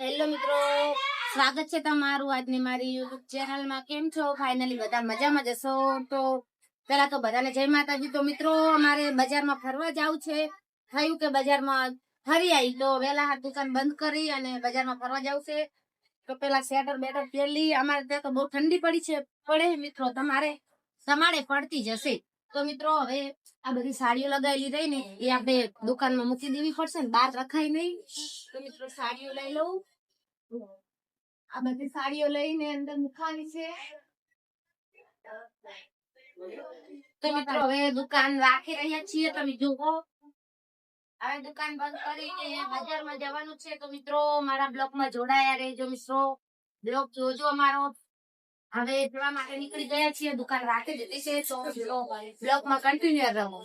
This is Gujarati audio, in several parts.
હેલો મિત્રો, સ્વાગત છે તમારું આજની મારી યુટ્યુબ ચેનલમાં. કેમ છો? ફાઇનલી બધા મજામાં જશો તો પેલા તો બધાને જય માતાજી. તો મિત્રો, અમારે બજારમાં ફરવા જવું છે. થયું કે બજારમાં ફરી આવી તો વેલા દુકાન બંધ કરી અને બજારમાં ફરવા જવું છે. તો પેલા સ્વેટર બેટર પહેરી અમારે ત્યાં તો બહુ ઠંડી પડી છે. પડે મિત્રો તમારે? તમારે પડતી જશે તો મિત્રો, હવે આ બધી સાડીઓ લગાવેલી રહી ને એ આપણે દુકાનમાં મૂકી દેવી પડશે ને, બહાર રખાય નહીં. તો મિત્રો, સાડીઓ લઈ લઉં. આ બધી સાડીઓ લઈને અંદર મૂકવાની છે. તો મિત્રો, હવે દુકાન રાખી રહ્યા છીએ. તમે જુઓ. હવે દુકાન બંધ કરીને બજારમાં જવાનું છે. તો મિત્રો, મારા બ્લોગમાં જોડાયા રહેજો મિત્રો. બ્લોગ જોજો અમારો. હવે જવા માટે નીકળી ગયા છીએ. દુકાન રાખી દીધી છે તો બ્લોગમાં કન્ટિન્યુ રહો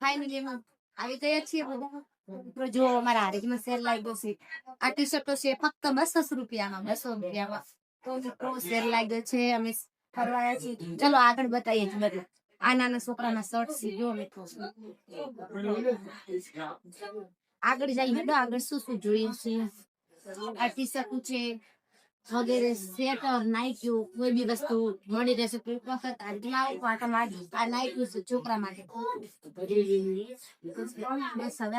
ફાઇનલી એમાં આવી ગયા છીએ બધા. જો અમારા હારીજમાં સેલ લાગ્યો છે. આ ટી શર્ટો છે ફક્ત બસો રૂપિયામાં બસો રૂપિયામાં. તો સેલ લાગ્યો છે. અમે ફરવાયા છીએ. ચલો આગળ બતાવીએ છીએ બધું. આ નાના છોકરાના શર્ટ છે. જો મિત્રો. આગળ જઈએ તો આગળ શું શું જોઈએ છે? આ ટી શર્ટ છે. વગેરે સ્વેટર નાઇટીઓ કોઈ બી વસ્તુ મળી રહેશે કોઈ વખત આ લાવો પાટા માટે આ નાઇટીઓ છે છોકરા માટે બસ હવે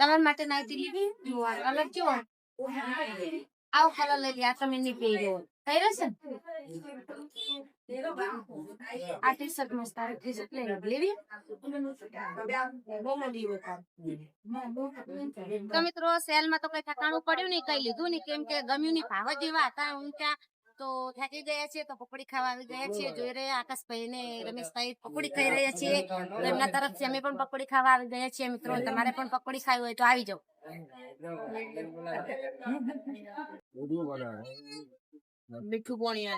તમારા માટે નાઈટી લીધી આ કલર કેવો આવો કલર લઈ લે આ તમે નહીં પહેર્યો. થઈ રહેશે ને આ ટી શર્ટ મસ્ત આ ટી શર્ટ લઈ લેવી તો મિત્રો સેલમાં તો કઈ ઠકાણું પડ્યું નહીં કઈ લીધું નહીં કેમ કે ગમ્યું નહીં ભાવ જેવા હતા ઊંચા તો થાકી ગયા છે તો પકોડી ખાવા આવી ગયા છીએ જોઈ રહ્યા આકાશભાઈ ને રમેશભાઈ પકોડી ખાઈ રહ્યા છીએ તો એમના તરફથી અમે પણ પકોડી ખાવા આવી ગયા છીએ મિત્રો તમારે પણ પકોડી ખાવી હોય તો આવી જાઓ મીઠું પાણી